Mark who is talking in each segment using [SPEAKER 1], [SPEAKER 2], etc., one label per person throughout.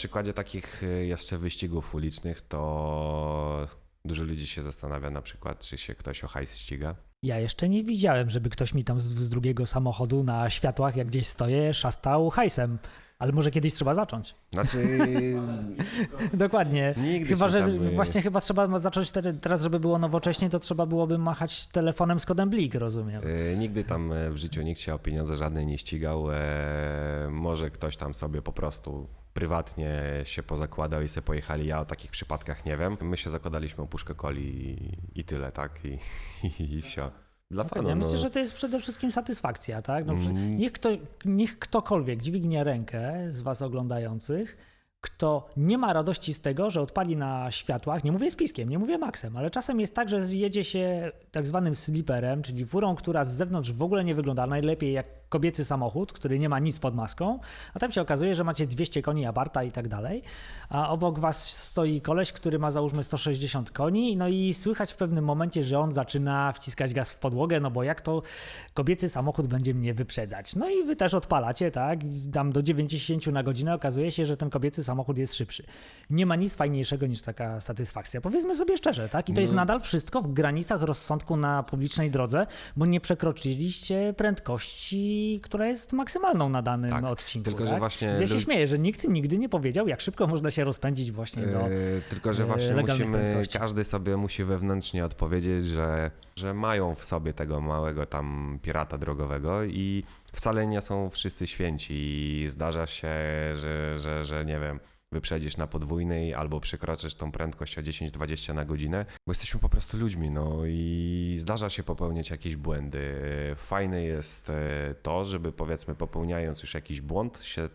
[SPEAKER 1] przykładzie takich y, jeszcze wyścigów ulicznych to dużo ludzi się zastanawia na przykład, czy się ktoś o hajs ściga.
[SPEAKER 2] Ja jeszcze nie widziałem, żeby ktoś mi tam z, z drugiego samochodu na światłach, jak gdzieś stoję, szastał hajsem. Ale może kiedyś trzeba zacząć.
[SPEAKER 1] Znaczy,
[SPEAKER 2] Dokładnie.
[SPEAKER 1] nigdy
[SPEAKER 2] Chyba,
[SPEAKER 1] się
[SPEAKER 2] że
[SPEAKER 1] tam,
[SPEAKER 2] właśnie chyba trzeba zacząć te- teraz, żeby było nowocześnie, to trzeba byłoby machać telefonem z kodem Blik, rozumiem.
[SPEAKER 1] y, nigdy tam y, w życiu nikt się o pieniądze żadne nie ścigał. E, może ktoś tam sobie po prostu prywatnie się pozakładał i sobie pojechali. Ja o takich przypadkach nie wiem. My się zakładaliśmy o puszkę coli i, i tyle, tak? I, i, i wsio. Dla
[SPEAKER 2] Ja
[SPEAKER 1] fanu,
[SPEAKER 2] myślę,
[SPEAKER 1] no.
[SPEAKER 2] że to jest przede wszystkim satysfakcja, tak? No,
[SPEAKER 1] Mm.
[SPEAKER 2] niech, kto, niech ktokolwiek dźwignie rękę z Was oglądających, kto nie ma radości z tego, że odpali na światłach, nie mówię z piskiem, nie mówię maksem, ale czasem jest tak, że zjedzie się tak zwanym sliperem, czyli furą, która z zewnątrz w ogóle nie wygląda najlepiej jak kobiecy samochód, który nie ma nic pod maską, a tam się okazuje, że macie 200 koni abarta i tak dalej, a obok Was stoi koleś, który ma załóżmy 160 koni, no i słychać w pewnym momencie, że on zaczyna wciskać gaz w podłogę, no bo jak to kobiecy samochód będzie mnie wyprzedzać. No i wy też odpalacie, tak? I tam do 90 na godzinę okazuje się, że ten kobiecy samochód jest szybszy. Nie ma nic fajniejszego niż taka satysfakcja. Powiedzmy sobie szczerze, tak? I to jest
[SPEAKER 1] No.
[SPEAKER 2] nadal wszystko w granicach rozsądku na publicznej drodze, bo nie przekroczyliście prędkości, która jest maksymalną na danym
[SPEAKER 1] Tak,
[SPEAKER 2] odcinku.
[SPEAKER 1] tylko, że
[SPEAKER 2] tak?
[SPEAKER 1] właśnie
[SPEAKER 2] Więc ja się śmieję, że nikt nigdy nie powiedział, jak szybko można się rozpędzić właśnie do.
[SPEAKER 1] E, Tylko, że
[SPEAKER 2] e,
[SPEAKER 1] właśnie musimy,
[SPEAKER 2] prędkości.
[SPEAKER 1] każdy sobie musi wewnętrznie odpowiedzieć, że, że mają w sobie tego małego tam pirata drogowego i wcale nie są wszyscy święci i zdarza się, że, że, że nie wiem, wyprzedzisz na podwójnej albo przekroczysz tą prędkość o 10-20 na godzinę, bo jesteśmy po prostu ludźmi, no i zdarza się popełniać jakieś błędy. Fajne jest e, to, żeby powiedzmy popełniając już jakiś błąd się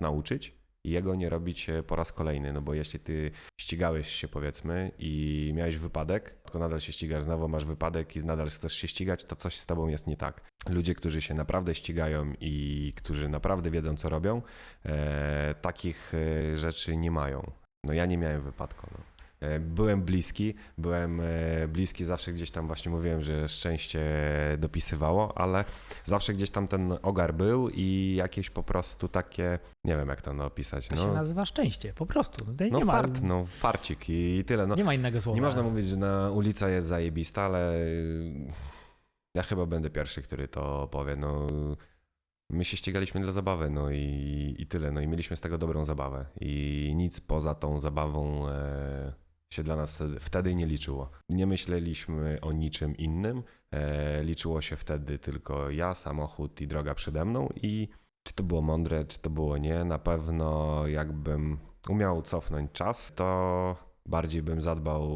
[SPEAKER 1] nauczyć jego nie robić e, po raz kolejny, no bo jeśli ty ścigałeś się powiedzmy i miałeś wypadek, tylko nadal się ścigasz, znowu masz wypadek i nadal chcesz się ścigać, to coś z tobą jest nie tak. Ludzie, którzy się naprawdę ścigają i którzy naprawdę wiedzą, co robią, e, takich e, rzeczy nie mają. No ja nie miałem wypadku. No. E, Byłem bliski, byłem e, bliski, zawsze gdzieś tam właśnie mówiłem, że szczęście dopisywało, ale zawsze gdzieś tam ten ogar był i jakieś po prostu takie, nie wiem jak to no, opisać,
[SPEAKER 2] To
[SPEAKER 1] no,
[SPEAKER 2] się nazywa szczęście, po prostu. Tutaj
[SPEAKER 1] no
[SPEAKER 2] nie, ma,
[SPEAKER 1] fart, no farcik i tyle. No,
[SPEAKER 2] nie ma innego słowa.
[SPEAKER 1] nie można mówić, że na ulica jest zajebista, ale y, ja chyba będę pierwszy, który to powie. No, my się ścigaliśmy dla zabawy, no i, i tyle. No i mieliśmy z tego dobrą zabawę. I nic poza tą zabawą e, się dla nas wtedy, nie liczyło. Nie myśleliśmy o niczym innym. E, liczyło się wtedy tylko ja, samochód i droga przede mną i czy to było mądre, czy to było nie, na pewno jakbym umiał cofnąć czas, to bardziej bym zadbał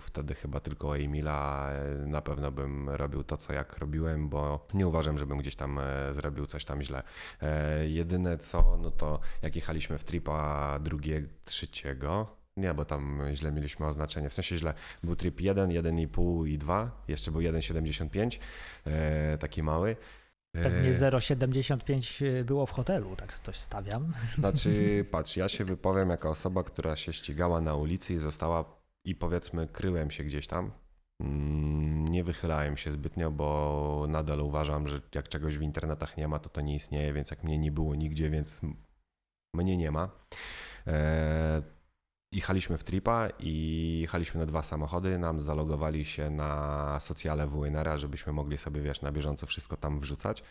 [SPEAKER 1] wtedy chyba tylko o Emila. Na pewno bym robił to, co jak robiłem, bo nie uważam, żebym gdzieś tam e, zrobił coś tam źle. E, jedyne co, no to jak jechaliśmy w tripa drugiego, trzeciego, nie, bo tam źle mieliśmy oznaczenie. W sensie źle. Był trip 1, 1,5 i 2. Jeszcze był 1,75, e, taki mały. E,
[SPEAKER 2] Pewnie 0,75 było w hotelu, tak coś stawiam.
[SPEAKER 1] Znaczy, patrz, ja się wypowiem jako osoba, która się ścigała na ulicy i została, i powiedzmy, kryłem się gdzieś tam. Mm, Nie wychylałem się zbytnio, bo nadal uważam, że jak czegoś w internetach nie ma, to to nie istnieje, więc jak mnie nie było nigdzie, więc mnie nie ma. Jechaliśmy w tripa i jechaliśmy na dwa samochody. Nam zalogowali się na socjale WNR-a, żebyśmy mogli sobie, wiesz, na bieżąco wszystko tam wrzucać.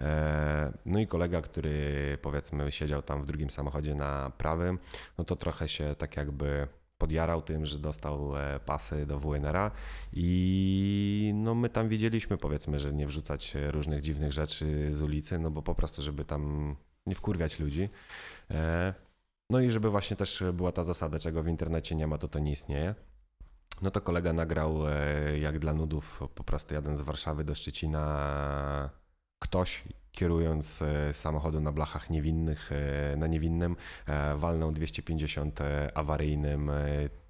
[SPEAKER 1] E, No i kolega, który powiedzmy siedział tam w drugim samochodzie na prawym, no to trochę się tak jakby podjarał tym, że dostał e, pasy do WNR-a i no my tam widzieliśmy powiedzmy, że nie wrzucać e, różnych dziwnych rzeczy z ulicy, no bo po prostu, żeby tam nie wkurwiać ludzi. No i żeby właśnie też była ta zasada, czego w internecie nie ma, to to nie istnieje. No to kolega nagrał, e, jak dla nudów, po prostu jadę z Warszawy do Szczecina, ktoś kierując e, samochodu na blachach niewinnych, e, na niewinnym, walnął 250 e, awaryjnym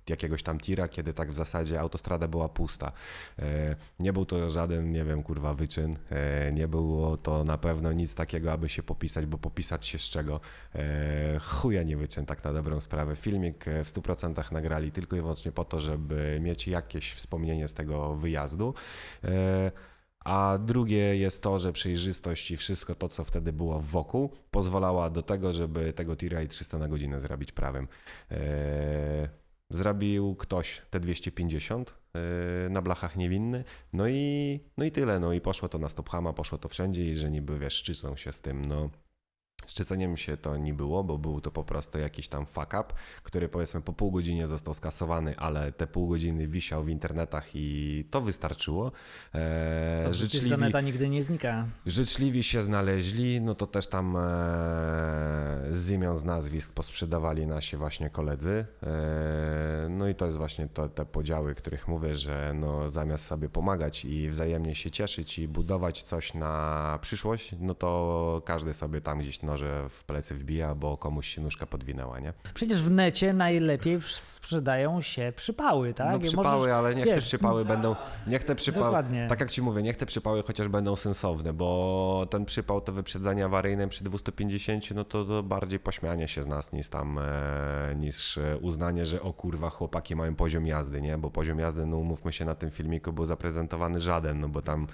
[SPEAKER 1] jakiegoś tam tira, kiedy tak w zasadzie autostrada była pusta. E, Nie był to żaden, nie wiem, kurwa, wyczyn. E, Nie było to na pewno nic takiego, aby się popisać, bo popisać się z czego? E, Chuja nie wyczyn, tak na dobrą sprawę. Filmik w 100% nagrali tylko i wyłącznie po to, żeby mieć jakieś wspomnienie z tego wyjazdu. A drugie jest to, że przejrzystość i wszystko to, co wtedy było wokół, pozwalała do tego, żeby tego tira i 300 na godzinę zrobić prawym. Eee, zrobił ktoś te 250 eee, na blachach niewinny, no i, no i tyle. No i poszło to na Stophama, poszło to wszędzie i że niby wiesz, szczycą się z tym. No, Szczyceniem się to nie było, bo był to po prostu jakiś tam fuck up, który powiedzmy po pół godzinie został skasowany, ale te pół godziny wisiał w internetach i to wystarczyło. Eee,
[SPEAKER 2] Co
[SPEAKER 1] życzliwi,
[SPEAKER 2] do neta nigdy nie znika.
[SPEAKER 1] życzliwi się znaleźli, no to też tam e, z imion, z nazwisk posprzedawali nasi właśnie koledzy. E, no i to jest właśnie to, te podziały, których mówię, że no zamiast sobie pomagać i wzajemnie się cieszyć i budować coś na przyszłość, no to każdy sobie tam gdzieś noże w plecy wbija, bo komuś się nóżka podwinęła, nie?
[SPEAKER 2] Przecież w necie najlepiej sprzedają się przypały, tak?
[SPEAKER 1] No przypały,
[SPEAKER 2] możesz-
[SPEAKER 1] ale niech
[SPEAKER 2] wiesz,
[SPEAKER 1] te przypały będą, niech te przypały,
[SPEAKER 2] Dokładnie.
[SPEAKER 1] tak jak ci mówię, niech te przypały chociaż będą sensowne, bo ten przypał, to wyprzedzanie awaryjne przy 250, no to, to bardziej pośmianie się z nas niż tam, e, niż e, uznanie, że o kurwa, chłopaki mają poziom jazdy, nie? Bo poziom jazdy, no umówmy się, na tym filmiku był zaprezentowany żaden, no bo tam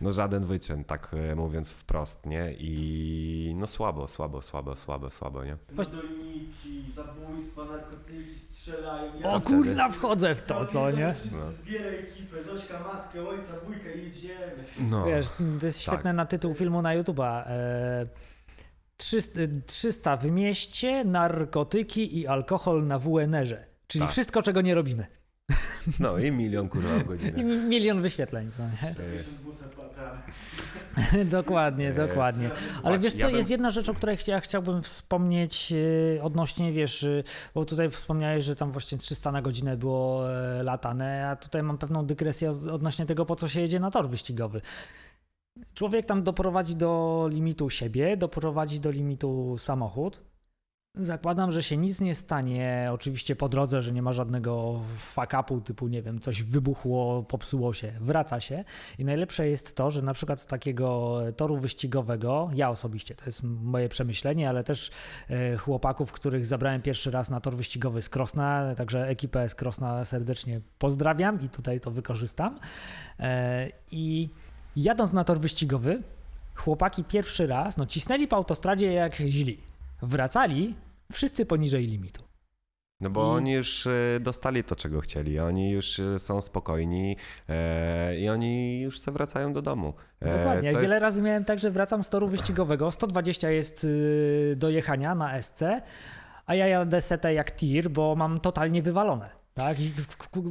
[SPEAKER 1] no żaden wyczyn, tak e, mówiąc wprost, nie? I no słabo, słabo, słabo, słabo, słabo, nie?
[SPEAKER 3] Dojniki, zabójstwa, narkotyki strzelają. Ja
[SPEAKER 2] O
[SPEAKER 1] wtedy-
[SPEAKER 2] kurna, wchodzę w to, co nie?
[SPEAKER 3] Wszyscy
[SPEAKER 1] No.
[SPEAKER 3] zbieraj ekipę, Zośka, matkę, ojca, wujka, jedziemy.
[SPEAKER 1] No,
[SPEAKER 2] Wiesz, to jest świetne
[SPEAKER 1] Tak.
[SPEAKER 2] na tytuł filmu na YouTube'a. E, 300, 300 w mieście, narkotyki i alkohol na WNR-ze. Czyli
[SPEAKER 1] Tak.
[SPEAKER 2] wszystko, czego nie robimy.
[SPEAKER 1] No i milion kurwa w
[SPEAKER 2] I
[SPEAKER 1] godzinę.
[SPEAKER 2] mi- milion wyświetleń, co nie?
[SPEAKER 3] 50 busa prawie.
[SPEAKER 2] dokładnie,
[SPEAKER 1] E,
[SPEAKER 2] dokładnie. Ale wiesz co,
[SPEAKER 1] ja
[SPEAKER 2] jest jedna rzecz, o której chcia, chciałbym wspomnieć e, odnośnie, wiesz, e, bo tutaj wspomniałeś, że tam właśnie 300 na godzinę było latane, a tutaj mam pewną dygresję od- odnośnie tego, po co się jedzie na tor wyścigowy. Człowiek tam doprowadzi do limitu siebie, doprowadzi do limitu samochód. Zakładam, że się nic nie stanie, oczywiście po drodze, że nie ma żadnego fuck-upu, typu, nie wiem, coś wybuchło, popsuło się, wraca się. I najlepsze jest to, że na przykład z takiego toru wyścigowego, ja osobiście, to jest moje przemyślenie, ale też e, chłopaków, których zabrałem pierwszy raz na tor wyścigowy z Krosna, także ekipę z Krosna serdecznie pozdrawiam i tutaj to wykorzystam. E, I jadąc na tor wyścigowy, chłopaki pierwszy raz, no cisnęli po autostradzie jak źli. Wracali wszyscy poniżej limitu.
[SPEAKER 1] No bo oni już e, dostali to, czego chcieli. Oni już e, są spokojni e, i oni już se wracają do domu. E,
[SPEAKER 2] Dokładnie. Wiele
[SPEAKER 1] jest-
[SPEAKER 2] razy miałem tak, że wracam z toru wyścigowego, 120 jest y, do jechania na SC, a ja jadę setę jak tir, bo mam totalnie wywalone. Tak? I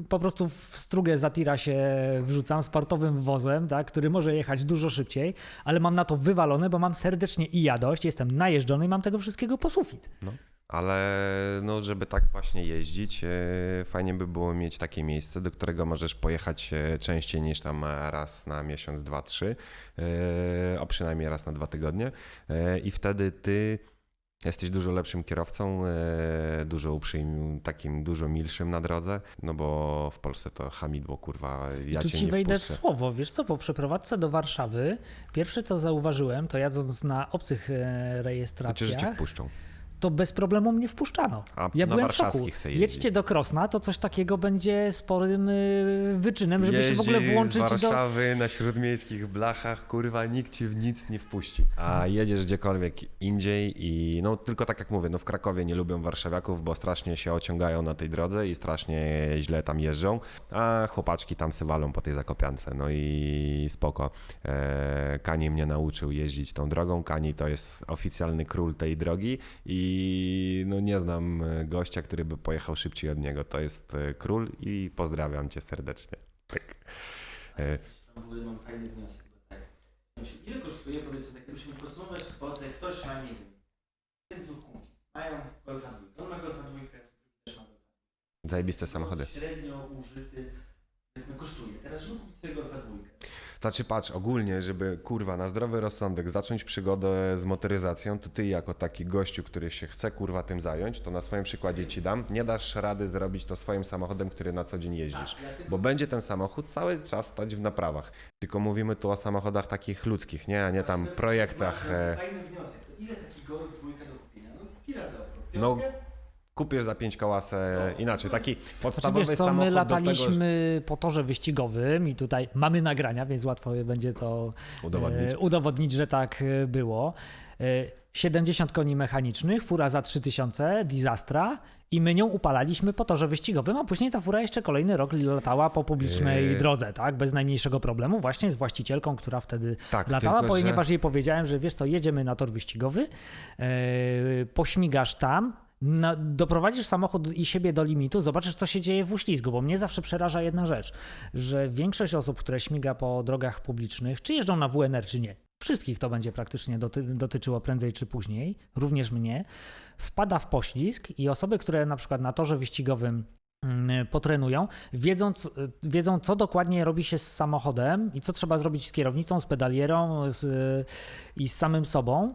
[SPEAKER 2] po prostu w strugę za tira się wrzucam sportowym wozem, tak? który może jechać dużo szybciej, ale mam na to wywalone, bo mam serdecznie i jadość, jestem najeżdżony i mam tego wszystkiego po sufit.
[SPEAKER 1] Ale no, żeby tak właśnie jeździć, e, fajnie by było mieć takie miejsce, do którego możesz pojechać e, częściej niż tam raz na miesiąc, dwa, trzy, e, a przynajmniej raz na dwa tygodnie. I wtedy ty jesteś dużo lepszym kierowcą, e, dużo uprzejmim, takim dużo milszym na drodze, no bo w Polsce to hamidło, kurwa, ja
[SPEAKER 2] tu
[SPEAKER 1] cię
[SPEAKER 2] ci
[SPEAKER 1] nie
[SPEAKER 2] wejdę w
[SPEAKER 1] wpuszczę.
[SPEAKER 2] słowo. Wiesz co, po przeprowadzce do Warszawy, pierwsze co zauważyłem, to jadąc na obcych e,
[SPEAKER 1] Znaczy, że cię
[SPEAKER 2] rejestracjach,
[SPEAKER 1] wpuszczą.
[SPEAKER 2] To bez problemu mnie wpuszczano.
[SPEAKER 1] A
[SPEAKER 2] Ja
[SPEAKER 1] na
[SPEAKER 2] byłem w szoku.
[SPEAKER 1] jeździ.
[SPEAKER 2] Jedźcie do Krosna, to coś takiego będzie sporym y, wyczynem, żeby się w ogóle
[SPEAKER 1] Jeździ
[SPEAKER 2] włączyć
[SPEAKER 1] z
[SPEAKER 2] do...
[SPEAKER 1] Warszawy na śródmiejskich blachach, kurwa, nikt ci w nic nie wpuści. A jedziesz gdziekolwiek indziej i no tylko tak jak mówię, no w Krakowie nie lubią warszawiaków, bo strasznie się ociągają na tej drodze i strasznie źle tam jeżdżą, a chłopaczki tam se walą po tej Zakopiance, no i spoko. E, Kani mnie nauczył jeździć tą drogą, Kani to jest oficjalny król tej drogi i no nie znam e, gościa, który by pojechał szybciej od niego, to jest e, król i pozdrawiam cię serdecznie. Tak. E,
[SPEAKER 3] Tam w ogóle mam fajny wniosek, tak. Ile kosztuje, powiedzmy, tak jakbyśmy podsumować kwotę, ktoś ma, nie wiem, jest dwóch kumpli, mają Golfa dwójkę, on ma Golfa dwójkę, też ma Golfa
[SPEAKER 1] Zajebiste samochody.
[SPEAKER 3] Średnio użyty, powiedzmy, kosztuje. Teraz, żeby kupić sobie Golfa dwójkę,
[SPEAKER 1] Znaczy patrz, ogólnie, żeby kurwa na zdrowy rozsądek zacząć przygodę z motoryzacją, to ty jako taki gościu, który się chce kurwa tym zająć, to na swoim przykładzie ci dam, nie dasz rady zrobić to swoim samochodem, który na co dzień jeździsz.
[SPEAKER 3] Tak,
[SPEAKER 1] Bo będzie ten samochód cały czas stać w naprawach. Tylko mówimy tu o samochodach takich ludzkich, nie? A nie tam
[SPEAKER 3] To jest
[SPEAKER 1] projektach.
[SPEAKER 3] bardzo
[SPEAKER 1] E,
[SPEAKER 3] Fajny wniosek. To ile taki Golf dwójka do kupienia? No kilka za
[SPEAKER 1] No, kupisz za 5 koła se inaczej. Taki
[SPEAKER 2] Znaczy,
[SPEAKER 1] podstawowy
[SPEAKER 2] wiesz co,
[SPEAKER 1] samochód
[SPEAKER 2] my
[SPEAKER 1] do
[SPEAKER 2] lataliśmy po torze wyścigowym i tutaj mamy nagrania, więc łatwo będzie to
[SPEAKER 1] tego udowodnić.
[SPEAKER 2] e, udowodnić że tak e, było. E, 70 koni mechanicznych, fura za 3000, Disastra i my nią upalaliśmy po torze wyścigowym, a później ta fura jeszcze kolejny rok latała po publicznej
[SPEAKER 1] Yy.
[SPEAKER 2] drodze, tak, bez najmniejszego problemu, właśnie z właścicielką, która wtedy
[SPEAKER 1] Tak,
[SPEAKER 2] latała,
[SPEAKER 1] tylko, że-
[SPEAKER 2] ponieważ jej powiedziałem, że wiesz co, jedziemy na tor wyścigowy, e, pośmigasz tam, na, doprowadzisz samochód i siebie do limitu, zobaczysz, co się dzieje w uślizgu, bo mnie zawsze przeraża jedna rzecz, że większość osób, które śmiga po drogach publicznych, czy jeżdżą na WNR, czy nie, wszystkich to będzie praktycznie doty, dotyczyło prędzej czy później, również mnie, wpada w poślizg i osoby, które na przykład na torze wyścigowym mm, potrenują, wiedzą, wiedzą, co dokładnie robi się z samochodem i co trzeba zrobić z kierownicą, z pedalierą z, i z samym sobą,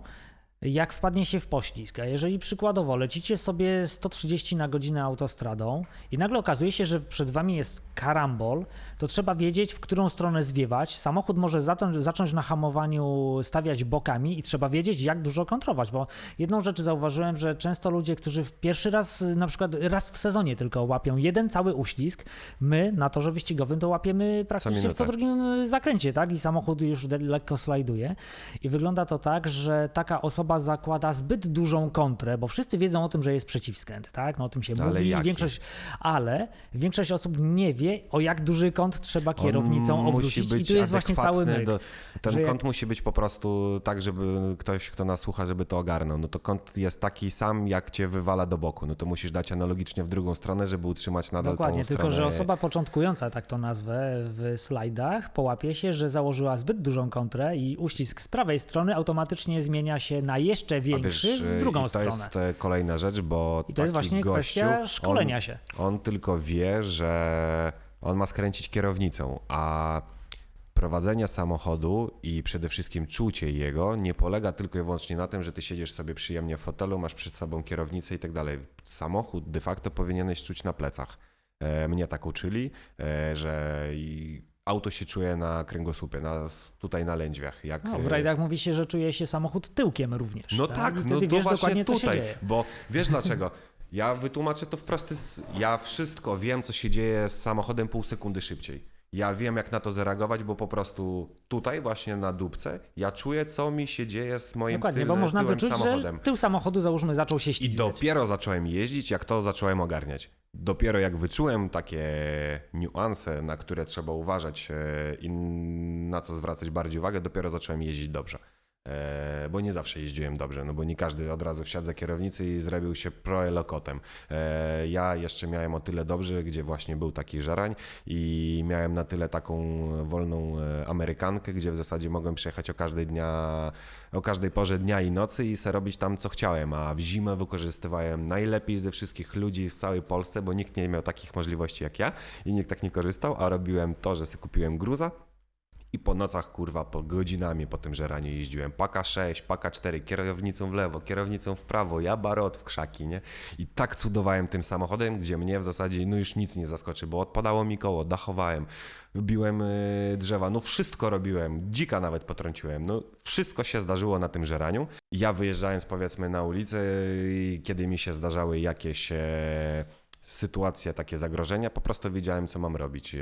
[SPEAKER 2] jak wpadnie się w poślizg. A jeżeli przykładowo lecicie sobie 130 na godzinę autostradą i nagle okazuje się, że przed wami jest karambol, to trzeba wiedzieć, w którą stronę zwiewać. Samochód może zacząć, zacząć na hamowaniu stawiać bokami i trzeba wiedzieć, jak dużo kontrować, bo jedną rzecz zauważyłem, że często ludzie, którzy w pierwszy raz, na przykład raz w sezonie tylko łapią jeden cały uślizg, my na torze wyścigowym to łapiemy praktycznie w co drugim zakręcie, tak? I samochód już lekko slajduje. I wygląda to tak, że taka osoba zakłada zbyt dużą kontrę, bo wszyscy wiedzą o tym, że jest przeciwskręt, tak? No o tym się
[SPEAKER 1] Ale
[SPEAKER 2] mówi.
[SPEAKER 1] jaki?
[SPEAKER 2] Większość, ale większość osób nie wie, o jak duży kąt trzeba kierownicą
[SPEAKER 1] On
[SPEAKER 2] obrócić.
[SPEAKER 1] Musi
[SPEAKER 2] I
[SPEAKER 1] być
[SPEAKER 2] tu jest właśnie cały myk.
[SPEAKER 1] Do, ten
[SPEAKER 2] że jak-
[SPEAKER 1] kąt musi być po prostu tak, żeby ktoś, kto nas słucha, żeby to ogarnął. No to kąt jest taki sam, jak cię wywala do boku. No to musisz dać analogicznie w drugą stronę, żeby utrzymać nadal
[SPEAKER 2] Dokładnie,
[SPEAKER 1] tą
[SPEAKER 2] tylko
[SPEAKER 1] stronę.
[SPEAKER 2] że osoba początkująca, tak to nazwę, w slajdach połapie się, że założyła zbyt dużą kontrę i uścisk z prawej strony automatycznie zmienia się na jeszcze
[SPEAKER 1] A
[SPEAKER 2] większy
[SPEAKER 1] wiesz,
[SPEAKER 2] w drugą
[SPEAKER 1] i to
[SPEAKER 2] stronę.
[SPEAKER 1] jest kolejna rzecz, bo
[SPEAKER 2] I to jest właśnie
[SPEAKER 1] gościu,
[SPEAKER 2] kwestia szkolenia
[SPEAKER 1] on,
[SPEAKER 2] się.
[SPEAKER 1] On tylko wie, że on ma skręcić kierownicą, a prowadzenie samochodu i przede wszystkim czucie jego nie polega tylko i wyłącznie na tym, że ty siedzisz sobie przyjemnie w fotelu, masz przed sobą kierownicę i tak dalej. Samochód de facto powinieneś czuć na plecach. E, Mnie tak uczyli, e, że auto się czuje na kręgosłupie, na, tutaj na lędźwiach. Jak,
[SPEAKER 2] No, w
[SPEAKER 1] e,
[SPEAKER 2] rajdach mówi się, że czuje się samochód tyłkiem również.
[SPEAKER 1] no tak,
[SPEAKER 2] I
[SPEAKER 1] no to
[SPEAKER 2] wiesz
[SPEAKER 1] właśnie tutaj, bo wiesz dlaczego? Ja wytłumaczę to w prosty... Ja wszystko wiem, co się dzieje z samochodem pół sekundy szybciej. Ja wiem, jak na to zareagować, bo po prostu tutaj właśnie na dupce ja czuję, co mi się dzieje z moim
[SPEAKER 2] Dokładnie,
[SPEAKER 1] tyl,
[SPEAKER 2] bo można
[SPEAKER 1] tyłem
[SPEAKER 2] wyczuć,
[SPEAKER 1] samochodem.
[SPEAKER 2] że tył samochodu załóżmy zaczął się
[SPEAKER 1] I
[SPEAKER 2] ślizgać.
[SPEAKER 1] dopiero zacząłem jeździć, jak to zacząłem ogarniać. Dopiero jak wyczułem takie niuanse, na które trzeba uważać e, i na co zwracać bardziej uwagę, dopiero zacząłem jeździć dobrze. E, Bo nie zawsze jeździłem dobrze, no bo nie każdy od razu wsiadł za kierownicę i zrobił się proelokotem. E, Ja jeszcze miałem o tyle dobrze, gdzie właśnie był taki żarań i miałem na tyle taką wolną e, Amerykankę, gdzie w zasadzie mogłem przyjechać o każdej dnia, o każdej porze dnia i nocy i se robić tam co chciałem, a w zimę wykorzystywałem najlepiej ze wszystkich ludzi w całej Polsce, bo nikt nie miał takich możliwości jak ja i nikt tak nie korzystał, a robiłem to, że sobie kupiłem gruza i po nocach, kurwa, po godzinami po tym żeraniu jeździłem. Paka 6, paka 4, kierownicą w lewo, kierownicą w prawo, ja barot w krzaki, nie? I tak cudowałem tym samochodem, gdzie mnie w zasadzie no już nic nie zaskoczy, bo odpadało mi koło, dachowałem, biłem y, drzewa, no wszystko robiłem, dzika nawet potrąciłem, no wszystko się zdarzyło na tym żeraniu. Ja wyjeżdżając powiedzmy na ulicę, i kiedy mi się zdarzały jakieś e, sytuacje, takie zagrożenia, po prostu wiedziałem, co mam robić. E,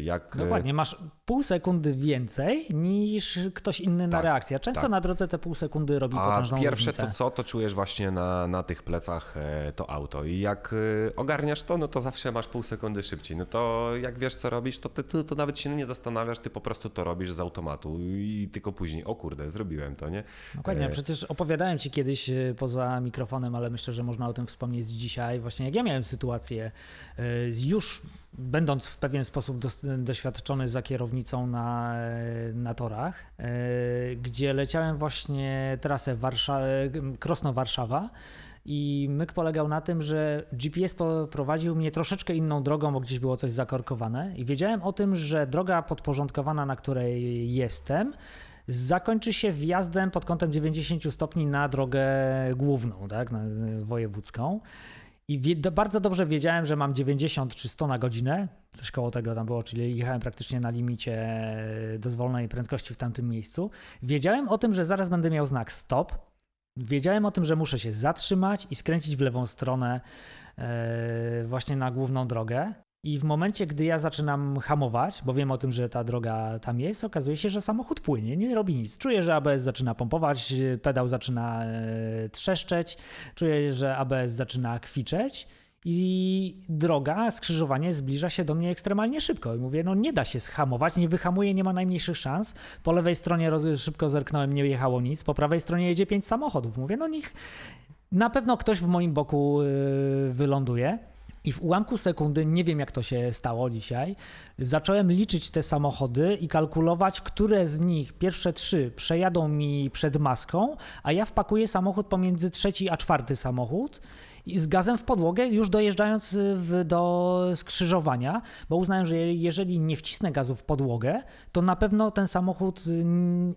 [SPEAKER 1] Jak,
[SPEAKER 2] Dokładnie, masz pół sekundy więcej niż ktoś inny na
[SPEAKER 1] Tak,
[SPEAKER 2] reakcję. A Często
[SPEAKER 1] tak.
[SPEAKER 2] na drodze te pół sekundy robi
[SPEAKER 1] A
[SPEAKER 2] potężną
[SPEAKER 1] pierwsze
[SPEAKER 2] różnicę.
[SPEAKER 1] to co, to czujesz właśnie na, na tych plecach e, to auto. I jak e, ogarniasz to, no to zawsze masz pół sekundy szybciej. No to jak wiesz co robisz, to ty, ty to nawet się nie zastanawiasz, ty po prostu to robisz z automatu i tylko później, o kurde, zrobiłem to, nie?
[SPEAKER 2] Dokładnie,
[SPEAKER 1] E,
[SPEAKER 2] przecież opowiadałem ci kiedyś poza mikrofonem, ale myślę, że można o tym wspomnieć dzisiaj. Właśnie jak ja miałem sytuację, e, już będąc w pewien sposób doświadczony za kierownicą na, e, na torach, e, gdzie leciałem właśnie trasę Warsza- Krosno-Warszawa. I myk polegał na tym, że GPS prowadził mnie troszeczkę inną drogą, bo gdzieś było coś zakorkowane. I wiedziałem o tym, że droga podporządkowana, na której jestem, zakończy się wjazdem pod kątem 90 stopni na drogę główną, tak, na, wojewódzką. I bardzo dobrze wiedziałem, że mam 90 czy 100 na godzinę, coś koło tego tam było, czyli jechałem praktycznie na limicie dozwolonej prędkości w tamtym miejscu. Wiedziałem o tym, że zaraz będę miał znak stop, Wiedziałem o tym, że muszę się zatrzymać i skręcić w lewą stronę e, właśnie na główną drogę. I w momencie, gdy ja zaczynam hamować, bo wiem o tym, że ta droga tam jest, okazuje się, że samochód płynie, nie robi nic. Czuję, że ABS zaczyna pompować, pedał zaczyna e, trzeszczeć, czuję, że ABS zaczyna kwiczeć i droga, skrzyżowanie zbliża się do mnie ekstremalnie szybko. I mówię, no nie da się schamować, nie wyhamuje, nie ma najmniejszych szans. Po lewej stronie szybko zerknąłem, nie jechało nic. Po prawej stronie jedzie pięć samochodów. Mówię, no niech na pewno ktoś w moim boku yy, wyląduje. I w ułamku sekundy, nie wiem jak to się stało dzisiaj, zacząłem liczyć te samochody i kalkulować, które z nich, pierwsze trzy, przejadą mi przed maską, a ja wpakuję samochód pomiędzy trzeci a czwarty samochód i z gazem w podłogę, już dojeżdżając y, w, do skrzyżowania, bo uznałem, że jeżeli nie wcisnę gazu w podłogę, to na pewno ten samochód y,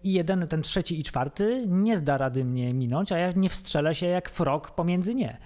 [SPEAKER 2] i jeden, ten trzeci i czwarty nie zda rady mnie minąć, a ja nie wstrzelę się jak frog pomiędzy nie.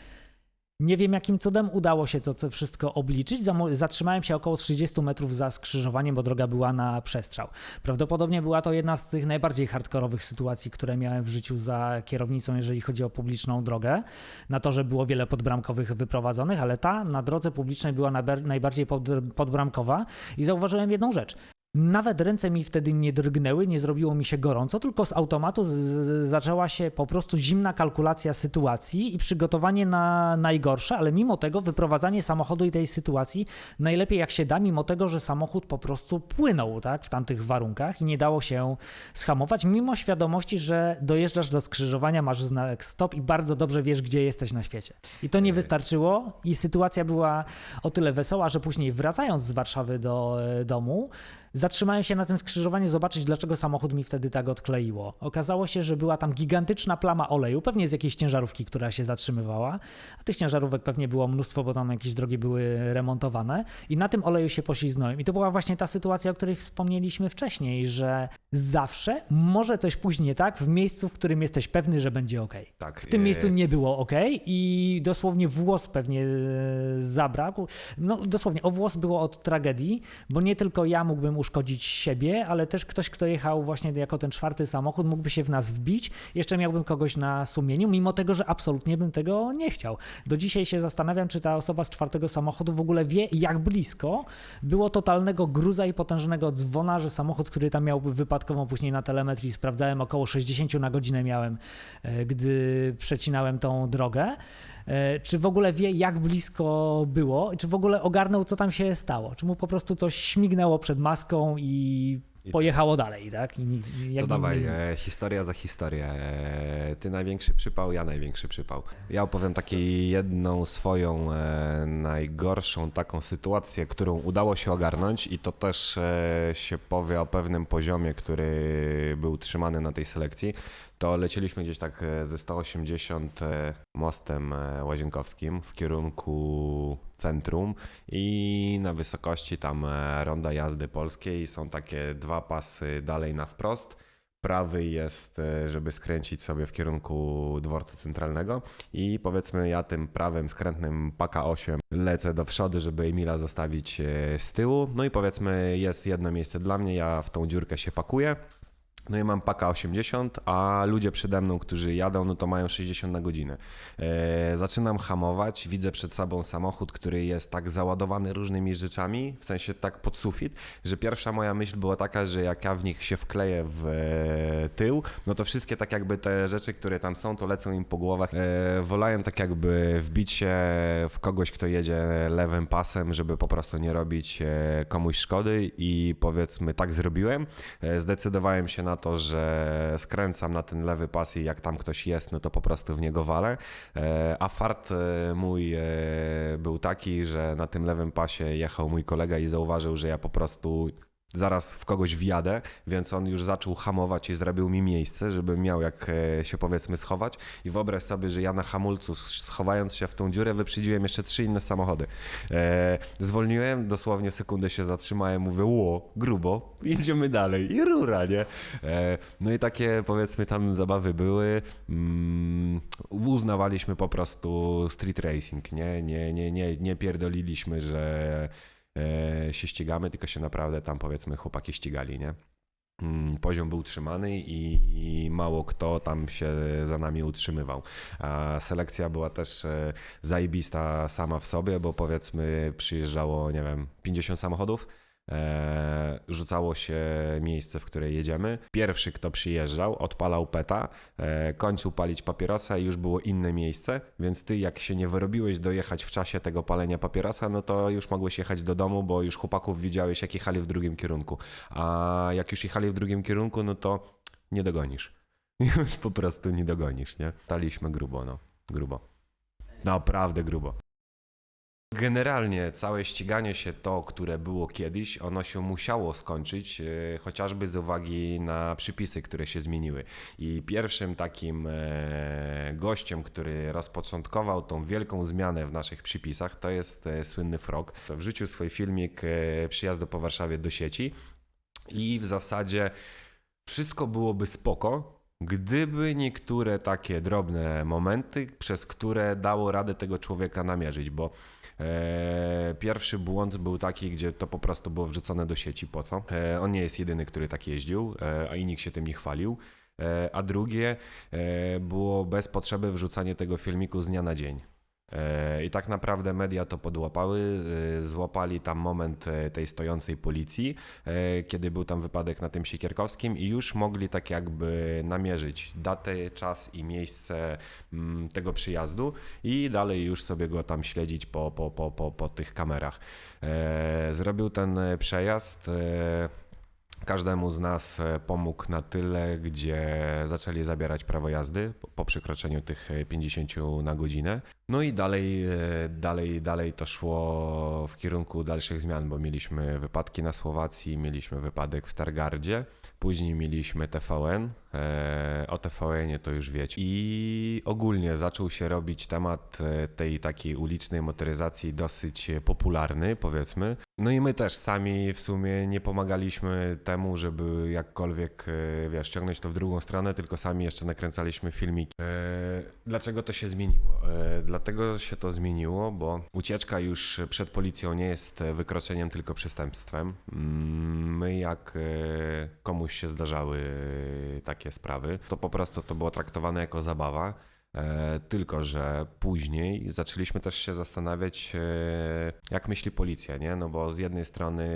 [SPEAKER 2] Nie wiem, jakim cudem udało się to wszystko obliczyć. Zatrzymałem się około 30 metrów za skrzyżowaniem, bo droga była na przestrzał. Prawdopodobnie była to jedna z tych najbardziej hardkorowych sytuacji, które miałem w życiu za kierownicą, jeżeli chodzi o publiczną drogę. Na to, że było wiele podbramkowych wyprowadzonych, ale ta na drodze publicznej była najbardziej pod- podbramkowa i zauważyłem jedną rzecz. Nawet ręce mi wtedy nie drgnęły, nie zrobiło mi się gorąco, tylko z automatu z- z- zaczęła się po prostu zimna kalkulacja sytuacji i przygotowanie na najgorsze, ale mimo tego wyprowadzanie samochodu i tej sytuacji najlepiej jak się da, mimo tego, że samochód po prostu płynął tak, w tamtych warunkach i nie dało się schamować, mimo świadomości, że dojeżdżasz do skrzyżowania, masz znak stop i bardzo dobrze wiesz, gdzie jesteś na świecie. I to nie wystarczyło i sytuacja była o tyle wesoła, że później wracając z Warszawy do e, domu, Zatrzymałem się na tym skrzyżowaniu zobaczyć, dlaczego samochód mi wtedy tak odkleiło. Okazało się, że była tam gigantyczna plama oleju, pewnie z jakiejś ciężarówki, która się zatrzymywała, a tych ciężarówek pewnie było mnóstwo, bo tam jakieś drogi były remontowane i na tym oleju się pośliznąłem. I to była właśnie ta sytuacja, o której wspomnieliśmy wcześniej, że zawsze może coś pójść nie tak w miejscu, w którym jesteś pewny, że będzie ok.
[SPEAKER 1] Tak.
[SPEAKER 2] W tym
[SPEAKER 1] e,
[SPEAKER 2] miejscu nie było ok i dosłownie włos pewnie e, zabrakł. No dosłownie o włos było od tragedii, bo nie tylko ja mógłbym uszkodzić siebie, ale też ktoś, kto jechał właśnie jako ten czwarty samochód, mógłby się w nas wbić. Jeszcze miałbym kogoś na sumieniu, mimo tego, że absolutnie bym tego nie chciał. Do dzisiaj się zastanawiam, czy ta osoba z czwartego samochodu w ogóle wie, jak blisko było totalnego gruza i potężnego dzwona, że samochód, który tam miał wypadkową później na telemetrii, sprawdzałem około 60 na godzinę miałem, e, gdy przecinałem tą drogę. E, Czy w ogóle wie, jak blisko było, czy w ogóle ogarnął, co tam się stało? Czy mu po prostu coś śmignęło przed maską i
[SPEAKER 1] I
[SPEAKER 2] pojechało dalej, tak? I nikt,
[SPEAKER 1] To dawaj, e, historia za historię. E, ty największy przypał, ja największy przypał. Ja opowiem taką jedną swoją e, najgorszą taką sytuację, którą udało się ogarnąć i to też e, się powie o pewnym poziomie, który był trzymany na tej selekcji. To lecieliśmy gdzieś tak e, ze 180 e, mostem e, łazienkowskim w kierunku centrum i na wysokości tam ronda jazdy polskiej są takie dwa pasy dalej na wprost. Prawy jest, żeby skręcić sobie w kierunku dworca centralnego i powiedzmy ja tym prawym skrętnym paka 8 lecę do przodu, żeby Emila zostawić z tyłu. No i powiedzmy jest jedno miejsce dla mnie, ja w tą dziurkę się pakuję. No i mam paka 80, a ludzie przede mną, którzy jadą, no to mają 60 na godzinę. E, zaczynam hamować, widzę przed sobą samochód, który jest tak załadowany różnymi rzeczami, w sensie tak pod sufit, że pierwsza moja myśl była taka, że jak ja w nich się wkleję w e, tył, no to wszystkie tak jakby te rzeczy, które tam są, to lecą im po głowach. E, wolałem tak jakby wbić się w kogoś, kto jedzie lewym pasem, żeby po prostu nie robić komuś szkody i powiedzmy tak zrobiłem. Zdecydowałem się na to, że skręcam na ten lewy pas i jak tam ktoś jest, no to po prostu w niego walę. E, A fart e, mój e, był taki, że na tym lewym pasie jechał mój kolega i zauważył, że ja po prostu zaraz w kogoś wjadę, więc on już zaczął hamować i zrobił mi miejsce, żeby miał jak e, się powiedzmy schować. I wyobraź sobie, że ja na hamulcu schowając się w tą dziurę wyprzedziłem jeszcze trzy inne samochody. E, zwolniłem, dosłownie sekundę się zatrzymałem, mówię, ło, grubo, jedziemy dalej i rura, nie? E, no i takie powiedzmy tam zabawy były. Mm, uznawaliśmy po prostu street racing, nie? Nie, nie, nie, nie pierdoliliśmy, że się ścigamy, tylko się naprawdę tam powiedzmy chłopaki ścigali, nie? mm, poziom był trzymany i, i mało kto tam się za nami utrzymywał. A selekcja była też e, zajebista sama w sobie, bo powiedzmy przyjeżdżało, nie wiem, 50 samochodów. E, rzucało się miejsce, w które jedziemy. Pierwszy, kto przyjeżdżał, odpalał peta, e, kończył palić papierosa i już było inne miejsce, więc ty jak się nie wyrobiłeś dojechać w czasie tego palenia papierosa, no to już mogłeś jechać do domu, bo już chłopaków widziałeś, jak jechali w drugim kierunku. A jak już jechali w drugim kierunku, no to nie dogonisz. Już po prostu nie dogonisz, nie? Staliśmy grubo, no. Grubo. Naprawdę grubo. Generalnie całe ściganie się to, które było kiedyś, ono się musiało skończyć, e, chociażby z uwagi na przypisy, które się zmieniły. I pierwszym takim e, gościem, który rozpoczątkował tą wielką zmianę w naszych przypisach, to jest e, słynny Frog. Wrzucił swój filmik e, przyjazdu po Warszawie do sieci i w zasadzie wszystko byłoby spoko, gdyby niektóre takie drobne momenty, przez które dało radę tego człowieka namierzyć, bo pierwszy błąd był taki, gdzie to po prostu było wrzucone do sieci, po co? E, on nie jest jedyny, który tak jeździł, e, a i nikt się tym nie chwalił. E, a drugie e, było bez potrzeby wrzucanie tego filmiku z dnia na dzień. E, I tak naprawdę media to podłapały, e, złapali tam moment e, tej stojącej policji, kiedy był tam wypadek na tym Siekierkowskim i już mogli tak jakby namierzyć datę, czas i miejsce mm, tego przyjazdu i dalej już sobie go tam śledzić po, po, po, po, po tych kamerach. Zrobił ten przejazd. Każdemu z nas pomógł na tyle, gdzie zaczęli zabierać prawo jazdy po- przekroczeniu tych e, 50 na godzinę. No i dalej, e, dalej, dalej to szło w kierunku dalszych zmian, bo mieliśmy wypadki na Słowacji, mieliśmy wypadek w Stargardzie, później mieliśmy TVN, e, o TVN-ie to już wiecie. I ogólnie zaczął się robić temat e, tej takiej ulicznej motoryzacji dosyć popularny, powiedzmy. No i my też sami w sumie nie pomagaliśmy temu, żeby jakkolwiek, wiesz, ciągnąć to w drugą stronę, tylko sami jeszcze nakręcaliśmy filmiki. Dlaczego to się zmieniło? Dlatego się to zmieniło, bo ucieczka już przed policją nie jest e, wykroczeniem, tylko przestępstwem. Mm, My jak e, komuś się zdarzały takie sprawy, to po prostu to było traktowane jako zabawa. E, Tylko, że później zaczęliśmy też się zastanawiać, e, jak myśli policja, nie? No bo z jednej strony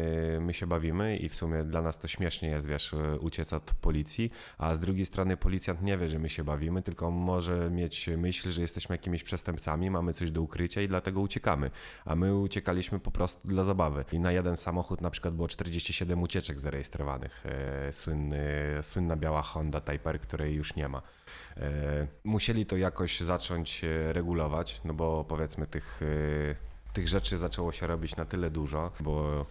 [SPEAKER 1] my się bawimy i w sumie dla nas to śmiesznie jest, wiesz, e, uciec od policji, a z drugiej strony policjant nie wie, że my się bawimy, tylko może mieć myśl, że jesteśmy jakimiś przestępcami, mamy coś do ukrycia i dlatego uciekamy. A my uciekaliśmy po prostu dla zabawy. I na jeden samochód na przykład było 47 ucieczek zarejestrowanych. Słynny, słynna biała Honda Type R, której już nie ma. E, Musieli to jakoś zacząć e, regulować, no bo powiedzmy tych, e, tych rzeczy zaczęło się robić na tyle dużo, bo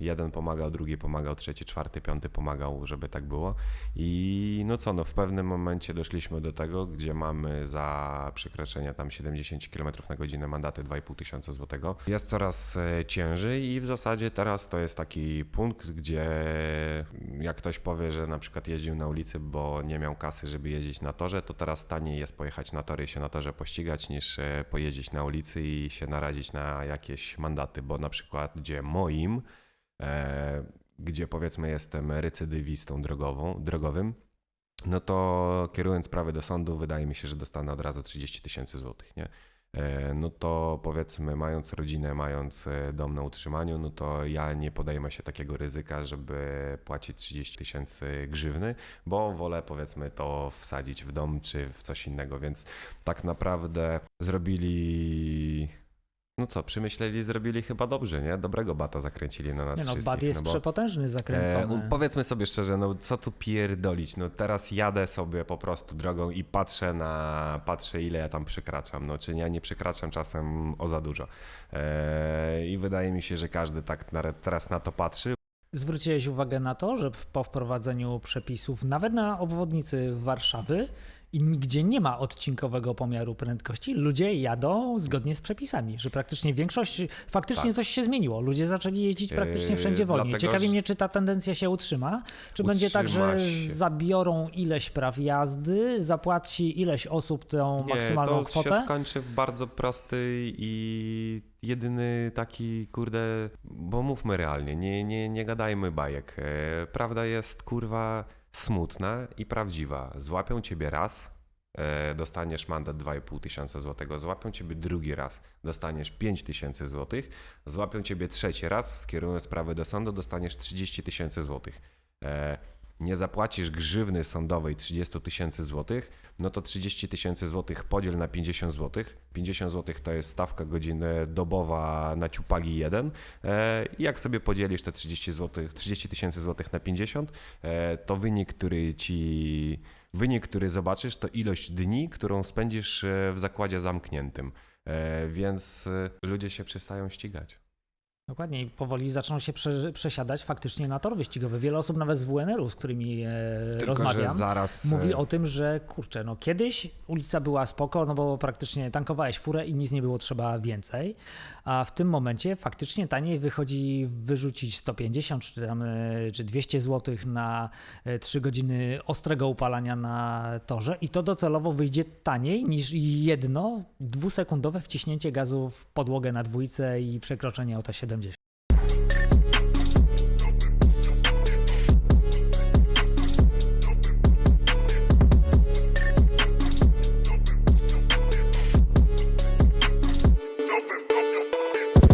[SPEAKER 1] jeden pomagał, drugi pomagał, trzeci, czwarty, piąty pomagał, żeby tak było. I no co, no w pewnym momencie doszliśmy do tego, gdzie mamy za przekroczenie tam 70 km na godzinę mandaty 2,5 tysiąca złotego. Jest coraz e, ciężej i w zasadzie teraz to jest taki punkt, gdzie jak ktoś powie, że na przykład jeździł na ulicy, bo nie miał kasy, żeby jeździć na torze, to teraz taniej jest pojechać na tory i się na torze pościgać, niż e, pojeździć na ulicy i się narazić na jakieś mandaty, bo na przykład gdzie moim, gdzie powiedzmy jestem recydywistą drogową, drogowym, no to kierując sprawy do sądu, wydaje mi się, że dostanę od razu 30 tysięcy złotych, nie? E, No to powiedzmy, mając rodzinę, mając e, dom na utrzymaniu, no to ja nie podejmę się takiego ryzyka, żeby płacić 30 tysięcy grzywny, bo wolę powiedzmy to wsadzić w dom czy w coś innego, więc tak naprawdę zrobili. No co, przemyśleli, zrobili chyba dobrze, nie? Dobrego bata zakręcili na nas
[SPEAKER 2] Nie no,
[SPEAKER 1] wszystkich.
[SPEAKER 2] Bad jest
[SPEAKER 1] no bo...
[SPEAKER 2] przepotężny, zakręcony.
[SPEAKER 1] E, powiedzmy sobie szczerze, no co tu pierdolić, no teraz jadę sobie po prostu drogą i patrzę na, patrzę ile ja tam przekraczam, no czy ja nie przekraczam czasem o za dużo. E, I wydaje mi się, że każdy tak na, teraz na to patrzy.
[SPEAKER 2] Zwróciłeś uwagę na to, że po wprowadzeniu przepisów, nawet na obwodnicy Warszawy, i nigdzie nie ma odcinkowego pomiaru prędkości, ludzie jadą zgodnie z przepisami, że praktycznie większość, faktycznie
[SPEAKER 1] Tak.
[SPEAKER 2] coś się zmieniło. Ludzie zaczęli jeździć praktycznie
[SPEAKER 1] Yy,
[SPEAKER 2] wszędzie wolniej.
[SPEAKER 1] dlatego,
[SPEAKER 2] Ciekawi mnie, czy ta tendencja się utrzyma, czy będzie tak, że
[SPEAKER 1] Utrzyma się.
[SPEAKER 2] zabiorą ileś praw jazdy, zapłaci ileś osób tą maksymalną
[SPEAKER 1] to
[SPEAKER 2] kwotę.
[SPEAKER 1] się skończy w bardzo prosty i jedyny taki, kurde, bo mówmy realnie, nie, nie, nie gadajmy bajek. E, Prawda jest, kurwa, smutna i prawdziwa. Złapią ciebie raz, e, dostaniesz mandat 2,5 tysiąca złotego, złapią ciebie drugi raz, dostaniesz 5 tysięcy złotych, złapią ciebie trzeci raz, skierują sprawę do sądu, dostaniesz 30 tysięcy złotych. E, nie zapłacisz grzywny sądowej 30 tysięcy złotych, no to 30 tysięcy złotych podziel na 50 złotych. 50 złotych to jest stawka godziny dobowa na ciupagi 1. E, jak sobie podzielisz te 30 złotych, 30 tysięcy złotych na 50, e, to wynik, który ci wynik, który zobaczysz, to ilość dni, którą spędzisz e, w zakładzie zamkniętym. E, więc e, ludzie się przestają ścigać.
[SPEAKER 2] Dokładnie i powoli zaczną się prze, przesiadać faktycznie na tor wyścigowy. Wiele osób nawet z WNR-u, z którymi e,
[SPEAKER 1] Tylko,
[SPEAKER 2] rozmawiam,
[SPEAKER 1] zaraz.
[SPEAKER 2] mówi
[SPEAKER 1] e,
[SPEAKER 2] o tym, że kurczę, no kiedyś ulica była spoko, no bo praktycznie tankowałeś furę i nic nie było trzeba więcej, a w tym momencie faktycznie taniej wychodzi wyrzucić 150 czy, tam, e, czy 200 zł na 3 godziny ostrego upalania na torze i to docelowo wyjdzie taniej niż jedno dwusekundowe wciśnięcie gazu w podłogę na dwójce i przekroczenie auta 70.